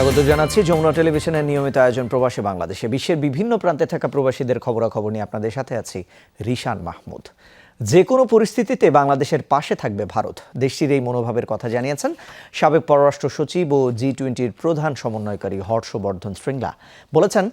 স্বাগত জানাচ্ছি। যমুনা টেলিভিশনের নিয়মিত আয়োজন প্রবাসী বাংলাদেশে। বিশ্বের বিভিন্ন প্রান্তে থাকা প্রবাসীদের খবরাখবর নিয়ে আপনাদের সাথে আছি রিশান মাহমুদ। যে কোনো পরিস্থিতিতে বাংলাদেশের পাশে থাকবে ভারত। দেশটির এই মনোভাবের কথা জানিয়েছেন সাবেক পররাষ্ট্র সচিব ও জি টোয়েন্টির প্রধান সমন্বয়কারী হর্ষবর্ধন শৃঙ্গলা। বলেছেন,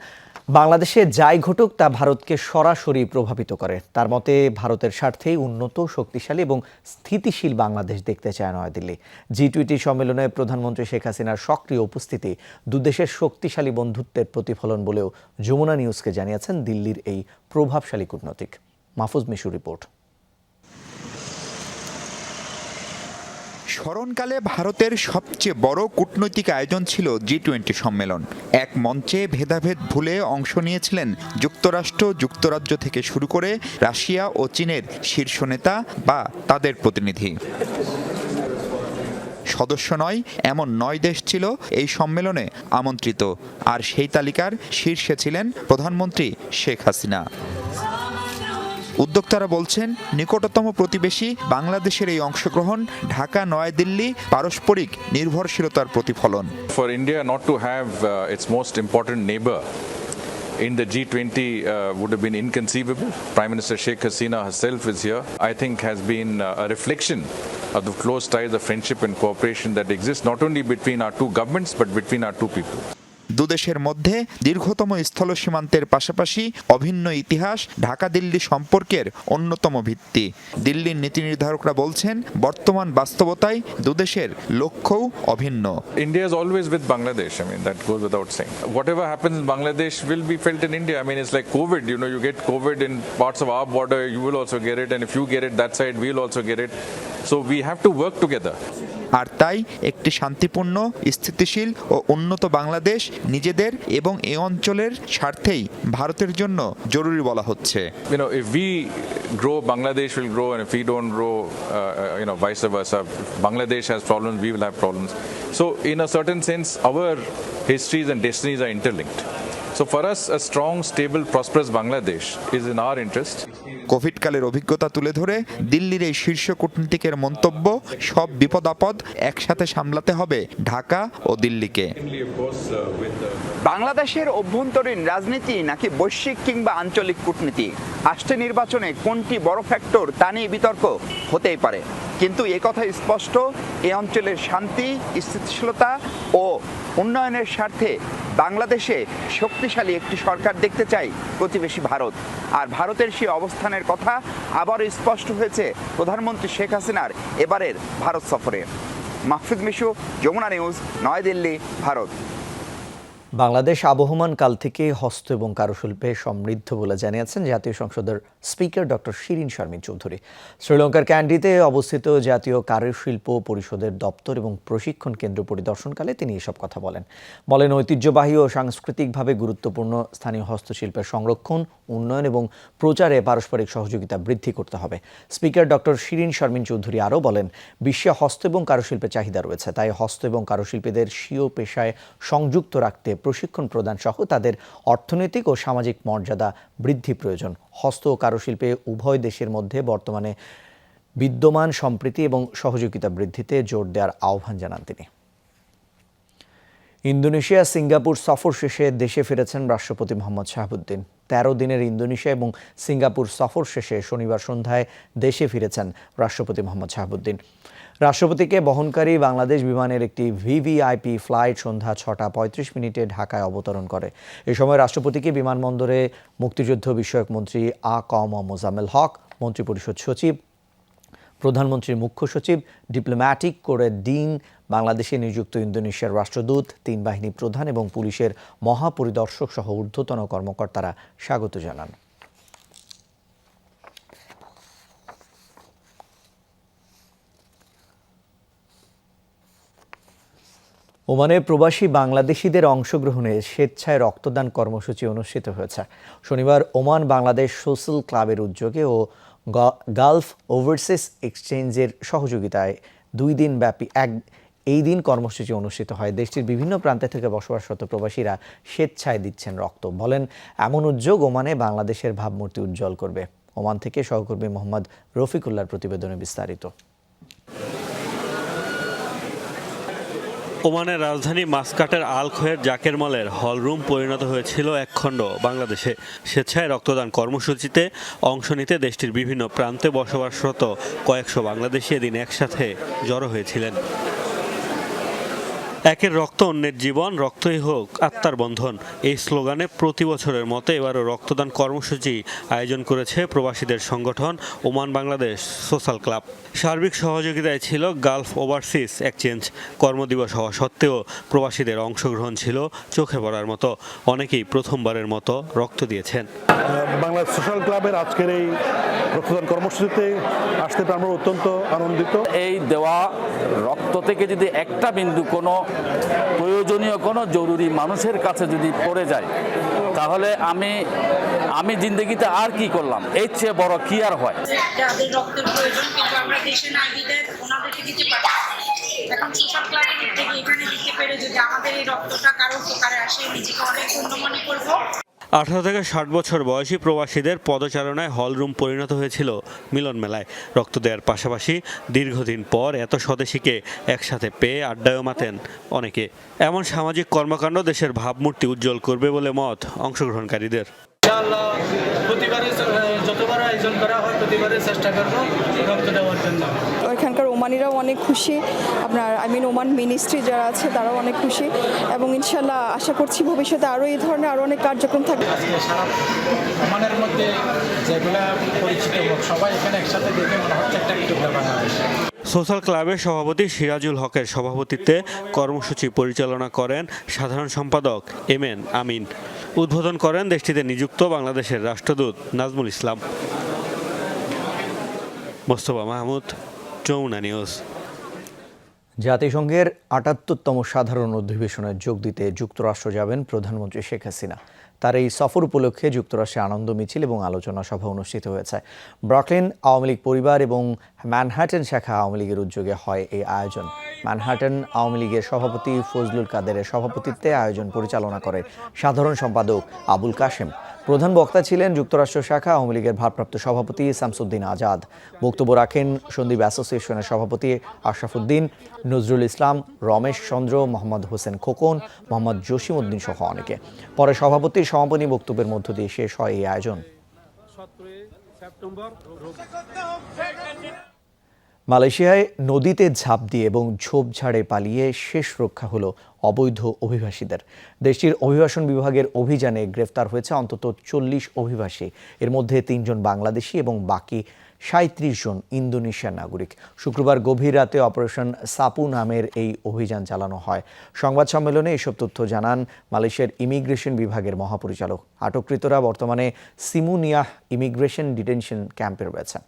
বাংলাদেশে যাই ঘটুক তা ভারতকে সরাসরি প্রভাবিত করে। তার মতে, ভারতের স্বার্থেই উন্নত, শক্তিশালী এবং স্থিতিশীল বাংলাদেশ দেখতে চায় নয়াদিল্লি। জি টোয়েন্টি সম্মেলনে প্রধানমন্ত্রী শেখ হাসিনার সক্রিয় উপস্থিতি দুদেশের শক্তিশালী বন্ধুত্বের প্রতিফলন বলেও যমুনা নিউজকে জানিয়েছেন দিল্লির এই প্রভাবশালী কূটনৈতিক। মাহফুজ মিশু রিপোর্ট। স্মরণকালে ভারতের সবচেয়ে বড় কূটনৈতিক আয়োজন ছিল জি টোয়েন্টি সম্মেলন। এক মঞ্চে ভেদাভেদ ভুলে অংশ নিয়েছিলেন যুক্তরাষ্ট্র, যুক্তরাজ্য থেকে শুরু করে রাশিয়া ও চীনের শীর্ষ নেতা বা তাদের প্রতিনিধি। সদস্য নয়, এমন নয় দেশ ছিল এই সম্মেলনে আমন্ত্রিত। আর সেই তালিকার শীর্ষে ছিলেন প্রধানমন্ত্রী শেখ হাসিনা। উদ্যোক্তারা বলছেন নিকটতম প্রতিবেশী বাংলাদেশের এই অংশগ্রহণ ঢাকা নয়াদিল্লি পারস্পরিক নির্ভরশীলতার প্রতিফলন India not to have uh, its most important neighbor in the G20 uh, would have been inconceivable. Prime Minister Sheikh Hasina herself is here. I think has been uh, a reflection of the close ties of friendship and cooperation that exists not only between our two governments but between our two people. দুদেশের মধ্যে দীর্ঘতম স্থল সীমান্তের পাশাপাশি অভিন্ন ইতিহাস ঢাকা দিল্লি সম্পর্কের অন্যতম ভিত্তি। দিল্লির নীতি নির্ধারকরা বলছেন, বর্তমান বাস্তবতায় দুদেশের লক্ষ্যও অভিন্ন। India always with Bangladesh I mean that goes without Bangladesh will be felt India I mean like Covid you know you Covid in parts of our border you will also get that side will also get so we have to work together আর তাই একটি শান্তিপূর্ণ, স্থিতিশীল ও উন্নত বাংলাদেশ নিজেদের এবং এ অঞ্চলের স্বার্থেই ভারতের জন্য জরুরি বলা হচ্ছে। Grow Bangladesh will grow and if don't grow you know vice versa Bangladesh has problem we will have so in a certain sense our histories and destinies are interlinked so for us a strong stable prosperous Bangladesh is in our interest কোভিডকালের অভিজ্ঞতা তুলে ধরে দিল্লির এই শীর্ষ কূটনীতিকের মন্তব্য, সব বিপদ আপদ একসাথে সামলাতে হবে ঢাকা ও দিল্লিকে। বাংলাদেশের অভ্যন্তরীণ রাজনীতি নাকি বৈশ্বিক কিংবা আঞ্চলিক কূটনীতি? আসছে নির্বাচনে কোনটি বড় ফ্যাক্টর তা নিয়ে বিতর্ক হতেই পারে। কিন্তু কথা স্পষ্ট, এ অঞ্চলের শান্তি, স্থিতিশীলতা ও উন্নয়নের স্বার্থে বাংলাদেশে শক্তিশালী একটি সরকার দেখতে চাই প্রতিবেশী ভারত। আর ভারতের সেই অবস্থানের কথা আবারও স্পষ্ট হয়েছে প্রধানমন্ত্রী শেখ হাসিনার এবারের ভারত সফরে। মাহফুজ মিশু, যমুনা নিউজ, নয়াদিল্লি, ভারত। বাংলাদেশ আবহমান কাল থেকে হস্ত এবং কারুশিল্পে সমৃদ্ধ বলে জানিয়েছেন জাতীয় সংসদের স্পিকার ডক্টর শিরিন শারমিন চৌধুরী। শ্রীলঙ্কার ক্যান্ডিতে অবস্থিত জাতীয় কারুশিল্প পরিষদের দপ্তর এবং প্রশিক্ষণ কেন্দ্র পরিদর্শনকালে তিনি এসব কথা বলেন। বলেন, ঐতিহ্যবাহী ও সাংস্কৃতিকভাবে গুরুত্বপূর্ণ স্থানীয় হস্তশিল্পের সংরক্ষণ, উন্নয়ন এবং প্রচারে পারস্পরিক সহযোগিতা বৃদ্ধি করতে হবে। স্পিকার ডক্টর শিরিন শারমিন চৌধুরী আরও বলেন, বিশ্বে হস্ত এবং কারুশিল্পের চাহিদা রয়েছে, তাই হস্ত এবং কারুশিল্পীদের স্বীয় পেশায় সংযুক্ত রাখতে প্রশিক্ষণ প্রদান সহ তাদের অর্থনৈতিক ও সামাজিক মর্যাদা বৃদ্ধি প্রয়োজন। হস্ত ও কারুশিল্পে উভয় দেশের মধ্যে বর্তমানে বিদ্যমান সম্প্রীতি এবং সহযোগিতা বৃদ্ধিতে জোর দেওয়ার আহ্বান জানান তিনি। ইন্দোনেশিয়া, সিঙ্গাপুর সফর শেষে দেশে ফিরেছেন রাষ্ট্রপতি মোহাম্মদ শাহাবুদ্দিন। তেরো দিনের ইন্দোনেশিয়া এবং সিঙ্গাপুর সফর শেষে শনিবার সন্ধ্যায় দেশে ফিরেছেন রাষ্ট্রপতি মোহাম্মদ শাহাবুদ্দিন। রাষ্ট্রপতিকে বহনকারী বাংলাদেশ বিমানের একটি ভিভিআইপি ফ্লাইট সন্ধ্যা ছটা পঁয়ত্রিশ মিনিটে ঢাকায় অবতরণ করে। এ সময় রাষ্ট্রপতিকে বিমানবন্দরে মুক্তিযুদ্ধ বিষয়ক মন্ত্রী আ ক ম মোজাম্মেল হক, মন্ত্রিপরিষদ সচিব প্রধানমন্ত্রীর মুখ্য সচিব, ডিপ্লোম্যাটিক করে ডিন, বাংলাদেশে নিযুক্ত ইন্দোনেশিয়ার রাষ্ট্রদূত, তিন বাহিনী প্রধান এবং পুলিশের মহাপরিদর্শক সহ ঊর্ধ্বতন কর্মকর্তারা স্বাগত জানান। ওমানে প্রবাসী বাংলাদেশিদের অংশগ্রহণে স্বেচ্ছায় রক্তদান কর্মসূচি অনুষ্ঠিত হয়েছে। শনিবার ওমান বাংলাদেশ সোশ্যাল ক্লাবের উদ্যোগে ও গালফ ওভারসিস এক্সচেঞ্জের সহযোগিতায় দুই দিন ব্যাপী এক, এই দিন কর্মসূচি অনুষ্ঠিত হয়। দেশটির বিভিন্ন প্রান্তে থেকে বসবাসরত প্রবাসীরা স্বেচ্ছায় দিচ্ছেন রক্ত। বলেন, এমন উদ্যোগ ওমানে বাংলাদেশের ভাবমূর্তি উজ্জ্বল করবে। ওমান থেকে সহকর্মী মোহাম্মদ রফিকুল্লার প্রতিবেদনে বিস্তারিত। ওমানের রাজধানী মাস্কাটের আল খোয়ের জাকের মলের হলরুম পরিণত হয়েছিল একখণ্ড বাংলাদেশে স্বেচ্ছায় রক্তদান কর্মসূচিতে অংশ নিতে দেশটির বিভিন্ন প্রান্তে বসবাসরত কয়েকশো বাংলাদেশি এদিন একসাথে জড়ো হয়েছিলেন। একের রক্ত অন্যের জীবন রক্তই হোক আত্মার বন্ধন। এই স্লোগানে প্রতি বছরের মতো এবারও রক্তদান কর্মসূচি আয়োজন করেছে প্রবাসীদের সংগঠন ওমান বাংলাদেশ সোশ্যাল ক্লাব। সার্বিক সহযোগিতায় ছিল গালফ ওভারসিস এক্সচেঞ্জ। কর্মদিবস হওয়া সত্ত্বেও প্রবাসীদের অংশগ্রহণ ছিল চোখে পড়ার মতো। অনেকেই প্রথমবারের মতো রক্ত দিয়েছেন। বাংলা সোশ্যাল ক্লাবের আজকের এই রক্তদান কর্মসূচিতে আসতে পেরে আমরা অত্যন্ত আনন্দিত। এই দেওয়া রক্ত থেকে যদি একটা বিন্দু কোনো প্রয়োজনীয়, কোনো জরুরি মানুষের কাছে যদি পড়ে যায়, তাহলে আমি আমি জিন্দগিতে আর কি করলাম? এর চেয়ে বড় কি আর হয়? এখন এখানে দিতে পেরে যদি আমাদের এই রক্তটা কারও উপকারে আসে, নিজেকে অনেক মনে করব। আঠারো থেকে ষাট বছর বয়সী প্রবাসীদের পদচারণায় হলরুম পরিণত হয়েছিল মিলন মেলায় রক্ত দেওয়ার পাশাপাশি দীর্ঘদিন পর এত স্বদেশীকে একসাথে পেয়ে আড্ডায়ও মাতেন অনেকে। এমন সামাজিক কর্মকাণ্ড দেশের ভাবমূর্তি উজ্জ্বল করবে বলে মত অংশগ্রহণকারীদের। প্রতিবারে যতবার আয়োজন করা হয় প্রতিবারে চেষ্টা করব রক্ত দেওয়ার জন্য। ওমানিরাও অনেক খুশি। আপনার আই মিন ওমান মিনিস্ট্রি যারা আছে তারাও অনেক খুশি। এবং ইনশাল্লাহ আশা করছি ভবিষ্যতে আরও এই ধরনের আরও অনেক কার্যক্রম থাকবে। আমাদের মধ্যে যেগুলা পরিচিত সবাই এখানে একসাথে দেখে মনে হচ্ছে একটা সোশ্যাল ক্লাবের সভাপতি সিরাজুল হকের সভাপতিত্বে কর্মসূচি পরিচালনা করেন সাধারণ সম্পাদক এম এন আমিন। উদ্বোধন করেন দেশটিতে নিযুক্ত বাংলাদেশের রাষ্ট্রদূত নাজমুল ইসলাম। মোস্তফা মাহমুদ যমুনা নিউজ জাতিসংঘের আটাত্তরতম সাধারণ অধিবেশনে যোগ দিতে যুক্তরাষ্ট্র যাবেন প্রধানমন্ত্রী শেখ হাসিনা। তার এই সফর উপলক্ষে যুক্তরাষ্ট্রে আনন্দ মিছিল এবং আলোচনা সভা অনুষ্ঠিত হয়েছে। ব্রকলিন আওয়ামী লীগ পরিবার এবং ম্যানহাটেন শাখা আওয়ামী লীগের উদ্যোগে হয় এই আয়োজন। ম্যানহাটন আওয়ামী লীগের সভাপতি ফজলুল কাদেরের সভাপতিত্বে আয়োজন পরিচালনা করে সাধারণ সম্পাদক আবুল কাশেম। প্রধান বক্তা ছিলেন যুক্তরাষ্ট্র শাখা আওয়ামী লীগের ভারপ্রাপ্ত সভাপতি শামসুদ্দিন আজাদ। বক্তব্য রাখেন সন্দীপ অ্যাসোসিয়েশনের সভাপতি আশরাফুদ্দিন, নজরুল ইসলাম, রমেশ চন্দ্র, মোহাম্মদ হোসেন খোকন, মোহাম্মদ জসিমউদ্দিন সহ অনেকে। পরে সভাপতির সমাপনী বক্তব্যের মধ্য দিয়ে শেষ হয় এই আয়োজন। মালয়েশিয়ায় নদীতে ঝাঁপ দিয়ে এবং ঝোপঝাড়ে পালিয়ে শেষ রক্ষা হলো অবৈধ অভিবাসীদের। দেশটির অভিবাসন বিভাগের অভিযানে গ্রেফতার হয়েছে অন্তত চল্লিশ অভিবাসী। এর মধ্যে তিনজন বাংলাদেশি এবং বাকি সাঁত্রিশ জন ইন্দোনেশিয়ার নাগরিক। শুক্রবার গভীর রাতে অপারেশন সাপু নামের এই অভিযান চালানো হয়। সংবাদ সম্মেলনে এসব তথ্য জানান মালয়েশিয়ার ইমিগ্রেশন বিভাগের মহাপরিচালক। আটককৃতরা বর্তমানে সিমুনিয়াহ ইমিগ্রেশন ডিটেনশন ক্যাম্পে রয়েছে।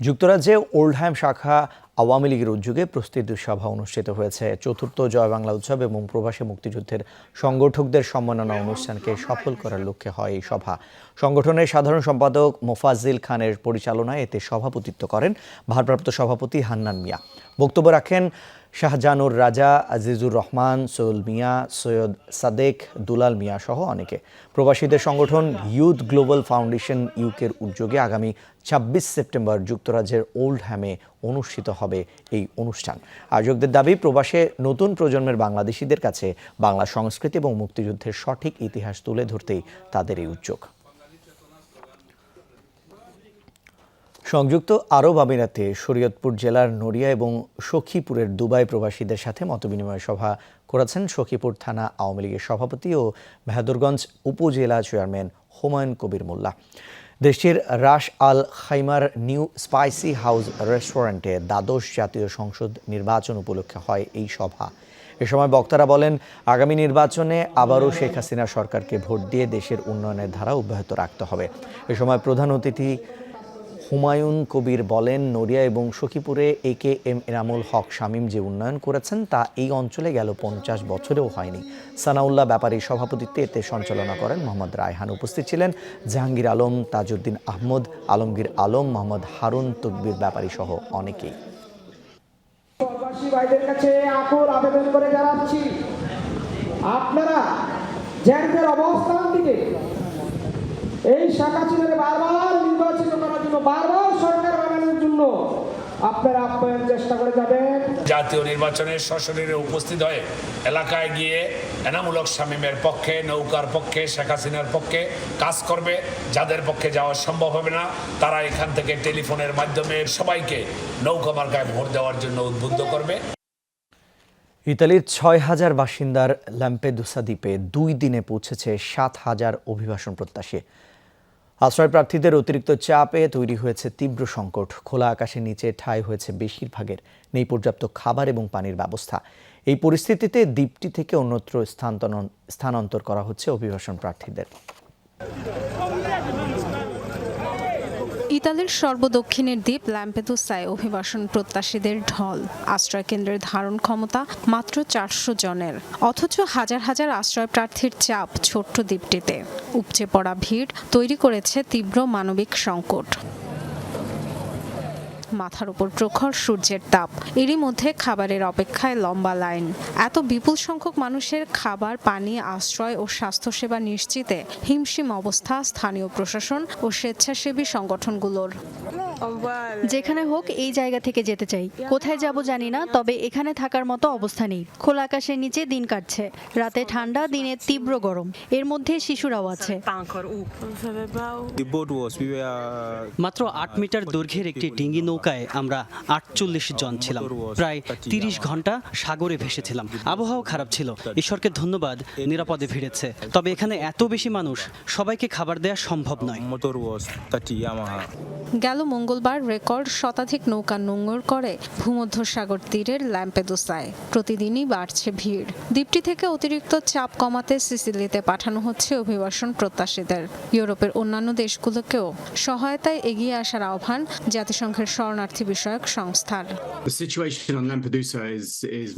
যুক্তরাজ্যে ওল্ডহ্যাম শাখা আওয়ামী লীগের উদ্যোগে প্রস্তুতি সভা অনুষ্ঠিত হয়েছে। চতুর্থ জয় বাংলা উৎসব এবং প্রবাসী মুক্তিযুদ্ধের সংগঠকদের সম্মাননা অনুষ্ঠানকে সফল করার লক্ষ্যে হয় এই সভা। সংগঠনের সাধারণ সম্পাদক মোফাজিল খানের পরিচালনায় এতে সভাপতিত্ব করেন ভারপ্রাপ্ত সভাপতি হান্নান মিয়া। বক্তব্য রাখেন শাহজানুর রাজা, আজিজুর রহমান সৈয়দ মিয়া, সৈয়দ সাদেক, দুলাল মিয়া সহ অনেকে। প্রবাসীদের সংগঠন ইউথ গ্লোবাল ফাউন্ডেশন ইউকের উদ্যোগে আগামী ছাব্বিশ সেপ্টেম্বর যুক্তরাজ্যের ওল্ড হ্যামে অনুষ্ঠিত হবে এই অনুষ্ঠান। আয়োজকদের দাবি, প্রবাসে নতুন প্রজন্মের বাংলাদেশিদের কাছে বাংলা সংস্কৃতি এবং মুক্তিযুদ্ধের সঠিক ইতিহাস তুলে ধরতেই তাদের এই উদ্যোগ। সংযুক্ত আরব আমিরাতে শরীয়তপুর জেলার নড়িয়া এবং সখীপুরের দুবাই প্রবাসীদের সাথে মতবিনিময় সভা করেছেন সখীপুর থানা আওয়ামী লীগের সভাপতি ও বাহাদুরগঞ্জ উপজেলা চেয়ারম্যান হুমায়ুন কবির মোল্লা। দেশটির রাশ আল খাইমার নিউ স্পাইসি হাউস রেস্টুরেন্টে দ্বাদশ জাতীয় সংসদ নির্বাচন উপলক্ষে হয় এই সভা। এ সময় বক্তারা বলেন, আগামী নির্বাচনে আবারও শেখ হাসিনা সরকারকে ভোট দিয়ে দেশের উন্নয়নের ধারা অব্যাহত রাখতে হবে। এ সময় প্রধান অতিথি হুমায়ুন কবির বলেন, নড়িয়া এবং সখীপুরে A K M Enamul Haque Shamim যে উন্নয়ন করেছেন, তা এই অঞ্চলে গেল পঞ্চাশ বছরেও হয়নি। সানাউল্লাহ ব্যাপারী সভাপতিত্বে এতে সঞ্চালনা করেন মোহাম্মদ রায়হান। উপস্থিত ছিলেন জাহাঙ্গীর আলম, তাজউদ্দিন আহমদ, আলমগীর আলম, মোহাম্মদ হারুন, তকবির ব্যাপারী সহ অনেকেই। আপনারা অবস্থান এই শাখা চিনের বারবার নির্বাচিত করার জন্য বারবার সরকার বানানোর জন্য। আপনারা আপ্যায়ন চেষ্টা করে যাবেন। জাতীয় নির্বাচনে সশরীরে উপস্থিত হয়ে এলাকায় গিয়ে এনামূলক শামীমের পক্ষে নৌকার পক্ষে শেখ হাসিনার পক্ষে কাজ করবে। যাদের পক্ষে যাওয়া সম্ভব হবে না তারা এখান থেকে টেলিফোনের মাধ্যমে সবাইকে নৌকা মার্কায় ভোট দেওয়ার জন্য উদ্বুদ্ধ করবে। ইতালির ছয় হাজার বাসিন্দার ল্যাম্পেদুসা দ্বীপে দুই দিনে পৌঁছেছে সাত হাজার অভিবাসন প্রত্যাশী। আশ্রয় প্রার্থীদের অতিরিক্ত চাপে তৈরি হয়েছে তীব্র সংকট। খোলা আকাশের নিচে ঠাঁই হয়েছে বেশিরভাগের। নেই পর্যাপ্ত খাবার এবং পানির ব্যবস্থা। এই পরিস্থিতিতে দ্বীপটি থেকে অন্যত্র স্থানান্তর করা হচ্ছে অভিবাসন প্রার্থীদের। ইতালির সর্বদক্ষিণের দ্বীপ ল্যাম্পেদুসায় অভিবাসন প্রত্যাশীদের ঢল। আশ্রয় কেন্দ্রের ধারণ ক্ষমতা মাত্র চারশো জনের। অথচ হাজার হাজার আশ্রয় প্রার্থীর চাপ ছোট্ট দ্বীপটিতে। উপচে পড়া ভিড় তৈরি করেছে তীব্র মানবিক সংকট। মাথার উপর প্রখর সূর্যের তাপ। এরই মধ্যে খাবারের অপেক্ষায় লম্বা লাইন। এত বিপুল সংখ্যক মানুষের খাবার, পানি, আশ্রয় ও স্বাস্থ্যসেবা নিশ্চিতে হিমশিম অবস্থা স্থানীয় প্রশাসন ও স্বেচ্ছাসেবী সংগঠনগুলোর। যেখানে হোক এই জায়গা থেকে যেতে চাই। কোথায় যাব জানি না তবে এখানে থাকার মতো অবস্থা নেই। খোলা আকাশের নিচে দিন কাটছে। রাতে ঠান্ডা দিনে তীব্র গরম। এর মধ্যে শিশুরাও আছে। মাত্র আট মিটার দৈর্ঘ্যের একটি ডিঙ্গি নৌকায় আমরা আটচল্লিশ জন ছিলাম। প্রায় তিরিশ ঘণ্টা সাগরে ভেসেছিলাম। আবহাওয়া খারাপ ছিল। ঈশ্বরকে ধন্যবাদ নিরাপদে ফিরেছে। তবে এখানে এত বেশি মানুষ সবাইকে খাবার দেওয়া সম্ভব নয়। গেল মঙ্গলবার রেকর্ড শতাধিক নৌকা নোঙর করে ভূমধ্যসাগর তীরের ল্যাম্পেদোসায়। প্রতিদিনই বাড়ছে ভিড়। দ্বীপটি থেকে অতিরিক্ত চাপ কমাতে সিসিলিতে পাঠানো হচ্ছে অভিবাসন প্রত্যাশীদের। ইউরোপের অন্যান্য দেশগুলোকেও সহায়তায় এগিয়ে আসার আহ্বান জাতিসংঘের শরণার্থী বিষয়ক সংস্থার।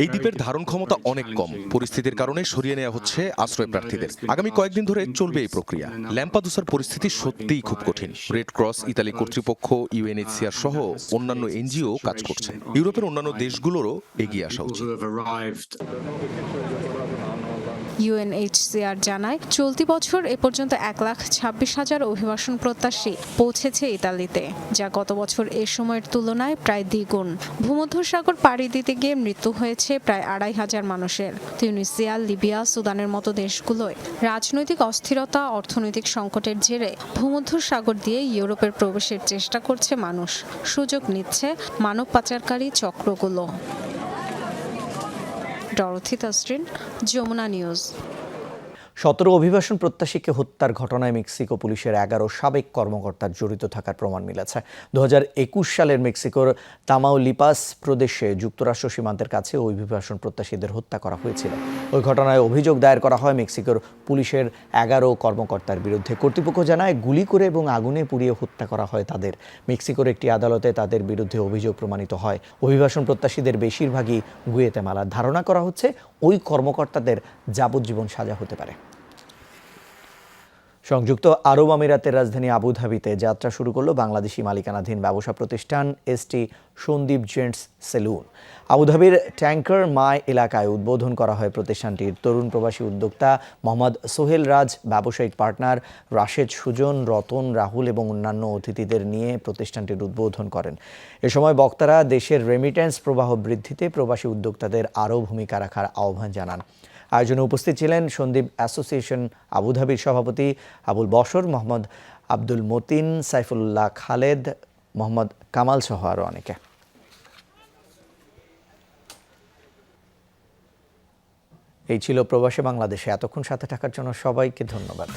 এই দ্বীপের ধারণ ক্ষমতা অনেক কম। পরিস্থিতির কারণে সরিয়ে নেওয়া হচ্ছে আশ্রয় প্রার্থীদের। আগামী কয়েকদিন ধরে চলবে এই প্রক্রিয়া। ল্যাম্পাদুসার পরিস্থিতি সত্যিই খুব কঠিন। রেড ক্রস ইতালি কর্তৃপক্ষ ইউএনএইচসিআর সহ অন্যান্য এনজিও কাজ করছে। ইউরোপের অন্যান্য দেশগুলোরও এগিয়ে আসা উচিত। ইউএনএইচসিআর জানায়, চলতি বছর এ পর্যন্ত এক লাখ ছাব্বিশ হাজার অভিবাসন প্রত্যাশী পৌঁছেছে ইতালিতে, যা গত বছর এ সময়ের তুলনায় প্রায় দ্বিগুণ। ভূমধ্যসাগর পাড়ি দিতে গিয়ে মৃত্যু হয়েছে প্রায় আড়াই হাজার মানুষের। তিউনিসিয়া, লিবিয়া, সুদানের মতো দেশগুলোয় রাজনৈতিক অস্থিরতা, অর্থনৈতিক সংকটের জেরে ভূমধ্যসাগর দিয়ে ইউরোপের প্রবেশের চেষ্টা করছে মানুষ। সুযোগ নিচ্ছে মানব পাচারকারী চক্রগুলো। Dorothy Tasrin Jamuna news. সতেরো অভিবাসন প্রত্যাশীকে হত্যার ঘটনায় মেক্সিকো পুলিশের এগারো সাবেক কর্মকর্তার জড়িত থাকার প্রমাণ মিলেছে। দু হাজার একুশ সালের মেক্সিকোর তামাউলিপাস প্রদেশে যুক্তরাষ্ট্র সীমান্তের কাছে অভিবাসন প্রত্যাশীদের হত্যা করা হয়েছিল। ওই ঘটনায় অভিযোগ দায়ের করা হয় মেক্সিকোর পুলিশের এগারো কর্মকর্তার বিরুদ্ধে। কর্তৃপক্ষ জানায়, গুলি করে এবং আগুনে পুড়িয়ে হত্যা করা হয় তাদের। মেক্সিকোর একটি আদালতে তাদের বিরুদ্ধে অভিযোগ প্রমাণিত হয়। অভিবাসন প্রত্যাশীদের বেশিরভাগই গুয়েতেমালা ধারণা করা হচ্ছে ওই কর্মকর্তাদের যাবজ্জীবন সাজা হতে পারে। সংযুক্ত আরব আমিরাতের রাজধানী আবুধাবিতে যাত্রা শুরু করল বাংলাদেশি মালিকানাধীন ব্যবসা প্রতিষ্ঠান এসটি সন্দীপ জেন্টস সেলুন। আবুধাবির ট্যাঙ্কার মায় এলাকায় উদ্বোধন করা হয় প্রতিষ্ঠানটির তরুণ প্রবাসী উদ্যোক্তা মোহাম্মদ সোহেল রাজ, ব্যবসায়িক পার্টনার রাশেদ সুজন, রতন, রাহুল এবং অন্যান্য অতিথিদের নিয়ে প্রতিষ্ঠানটির উদ্বোধন করেন। এ সময় বক্তারা দেশের রেমিটেন্স প্রবাহ বৃদ্ধিতে প্রবাসী উদ্যোক্তাদের আরও ভূমিকা রাখার আহ্বান জানান। আয়োজনে উপস্থিত ছিলেন সন্দীপ অ্যাসোসিয়েশন আবুধাবির সভাপতি আবুল বসর মোহাম্মদ আব্দুল মতিন, সাইফুল্লাহ খালেদ, মোহাম্মদ কামাল সহ আরও অনেকে। এই ছিল প্রবাসী বাংলাদেশে। এতক্ষণ সাথে থাকার জন্য সবাইকে ধন্যবাদ।